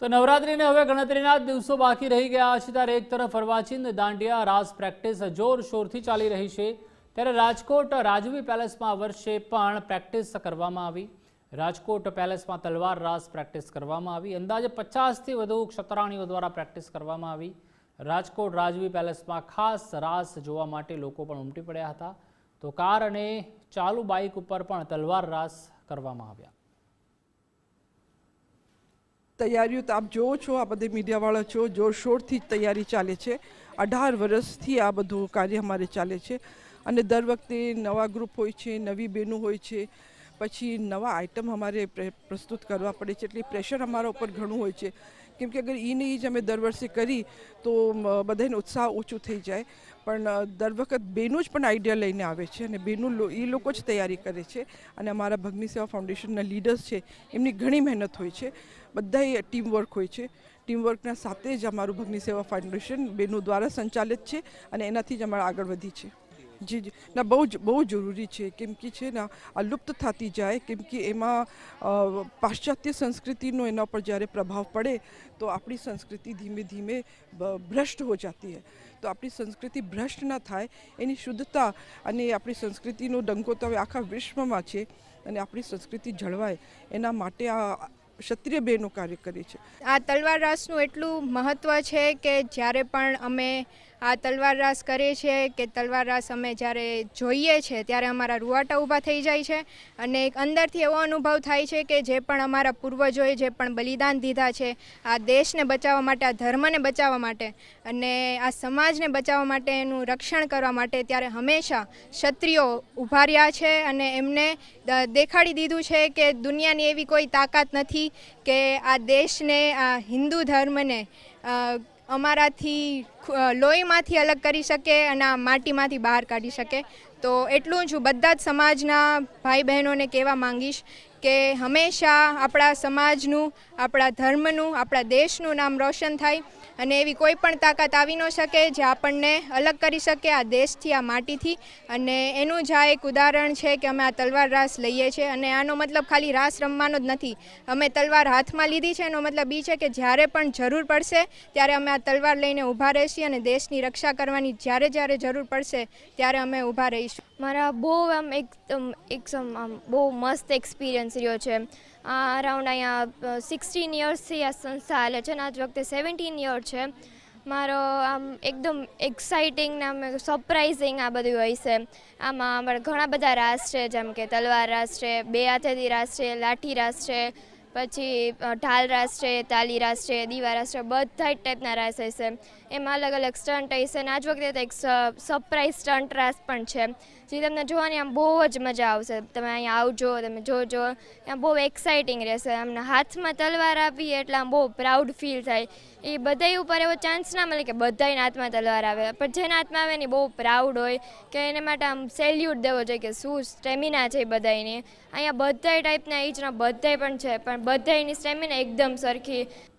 તો નવરાત્રિને હવે ગણતરીના દિવસો બાકી રહી ગયા છે. ત્યારે એક તરફ અર્વાચીન દાંડિયા રાસ પ્રેક્ટિસ જોરશોરથી ચાલી રહી છે. ત્યારે રાજકોટ રાજવી પેલેસમાં આ વર્ષે પણ પ્રેક્ટિસ કરવામાં આવી. રાજકોટ પેલેસમાં તલવાર રાસ પ્રેક્ટિસ કરવામાં આવી. અંદાજે પચાસથી વધુ ક્ષતરાણીઓ દ્વારા પ્રેક્ટિસ કરવામાં આવી. રાજકોટ રાજવી પેલેસમાં ખાસ રાસ જોવા માટે લોકો પણ ઉમટી પડ્યા હતા. તો કાર અને ચાલુ બાઇક ઉપર પણ તલવાર રાસ કરવામાં આવ્યા. તૈયારીઓ તો આપ જોવો છો, આ બધે મીડિયાવાળા છો, જોરશોરથી જ તૈયારી ચાલે છે. અઢાર વર્ષથી આ બધું કાર્ય અમારે ચાલે છે. અને દર વખતે નવા ગ્રુપ હોય છે, નવી બહેનો હોય છે, પછી નવા આઇટમ અમારે પ્રે- પ્રસ્તુત કરવા પડે છે, એટલે પ્રેશર અમારા ઉપર ઘણું હોય છે. કેમ કે અગર એને એ જ અમે દર વર્ષે કરી, તો બધાને ઉત્સાહ ઓછું થઈ જાય. પણ દર વખત બેનો જ પણ આઈડિયા લઈને આવે છે અને બેનું એ લોકો જ તૈયારી કરે છે. અને અમારા ભગની સેવા ફાઉન્ડેશનના લીડર્સ છે, એમની ઘણી મહેનત હોય છે. બધાય ટીમ વર્ક હોય છે. ટીમ વર્કના સાથે જ અમારું ભગની સેવા ફાઉન્ડેશન બેનો દ્વારા સંચાલિત છે અને એનાથી જ અમારા આગળ વધી છે. જી જી. ના, બહુ જ, બહુ જરૂરી છે કેમ કે છે ને, આ લુપ્ત થતી જાય, કેમ કે એમાં પાશ્ચાત્ય સંસ્કૃતિનો એના પર જ્યારે પ્રભાવ પડે, તો આપણી સંસ્કૃતિ ધીમે ધીમે ભ્રષ્ટ હો જતી હૈ. તો આપણી સંસ્કૃતિ ભ્રષ્ટ ના થાય, એની શુદ્ધતા અને આપણી સંસ્કૃતિનો ડંકો તો હવે આખા વિશ્વમાં છે અને આપણી સંસ્કૃતિ જળવાય, એના માટે આ ક્ષત્રિય બહેનો કાર્ય કરે છે. આ તલવાર રાસનું એટલું મહત્ત્વ છે કે જ્યારે પણ અમે આ તલવાર રાસ કરે છે કે તલવાર રાસ અમે જ્યારે જોઈએ છે ત્યારે અમારા રૂવાટા ઊભા થઈ જાય છે અને એક અંદરથી એવો અનુભવ થાય છે કે જે પણ અમારા પૂર્વજોએ જે પણ બલિદાન દીધા છે, આ દેશને બચાવવા માટે, આ ધર્મને બચાવવા માટે અને આ સમાજને બચાવવા માટે એનું રક્ષણ કરવા માટે ત્યારે હંમેશા ક્ષત્રિયો ઊભા રહ્યા છે અને એમને દેખાડી દીધું છે કે દુનિયાની એવી કોઈ તાકાત નથી કે આ દેશને, આ હિન્દુ ધર્મને અમારાથી લોહીમાંથી અલગ કરી શકે અને આ માટીમાંથી બહાર કાઢી શકે. તો એટલું જ હું બધા જ સમાજના ભાઈ બહેનોને કહેવા માંગીશ કે હંમેશા આપણા સમાજનું, આપણા ધર્મનું, આપણા દેશનું નામ રોશન થાય અને એવી કોઈ પણ તાકાત આવી ન શકે જે આપણને અલગ કરી શકે આ દેશથી, આ માટીથી. અને એનું જ આ એક ઉદાહરણ છે કે અમે આ તલવાર રાસ લઈએ છીએ અને આનો મતલબ ખાલી રાસ રમવાનો જ નથી. અમે તલવાર હાથમાં લીધી છે, એનો મતલબ એ છે કે જ્યારે પણ જરૂર પડશે, ત્યારે અમે આ તલવાર લઈને ઊભા રહીશી અને દેશની રક્ષા કરવાની જ્યારે જ્યારે જરૂર પડશે, ત્યારે અમે ઊભા રહીશું. મારા બહુ આમ એકદમ એકદમ આમ બહુ મસ્ત એક્સપિરિયન્સ રહ્યો છે. આ અરાઉન્ડ અહીંયા સિક્સટીન યર્સથી આ સંસ્થા હાલે છે અને આજ વખતે સેવન્ટીન યર છે. મારો આમ એકદમ એક્સાઇટિંગ ને આમ સરપ્રાઇઝિંગ આ બધું હોય છે. આમાં ઘણા બધા રાસ છે, જેમ કે તલવાર રાસ છે, બે હાથેથી રાસ છે, લાઠી રાસ છે પછી ઢાલ રાસ છે તાલી રાસ છે દીવા રાસ છે બધા જ ટાઈપના રાસ હશે એમાં અલગ અલગ સ્ટન્ટ હશે અને આજ વખતે તો એક સરપ્રાઇઝ સ્ટન્ટ રાસ પણ છે. જે તમને જોવાની આમ બહુ જ મજા આવશે. તમે અહીંયા આવજો, તમે જોજો. આમ બહુ એક્સાઇટિંગ રહેશે. અમને હાથમાં તલવાર આપી એટલે આમ બહુ પ્રાઉડ ફીલ થાય. એ બધાય ઉપર એવો ચાન્સ ના મળે કે બધાયના હાથમાં તલવાર આવે. પણ જેના હાથમાં આવે ને બહુ પ્રાઉડ હોય કે એને માટે આમ સેલ્યુટ દેવો જોઈએ કે શું સ્ટેમિના છે બધાયની. અહીંયા બધાય ટાઈપના એજના બધાય પણ છે. પણ બધાયની સ્ટેમિના એકદમ સરખી.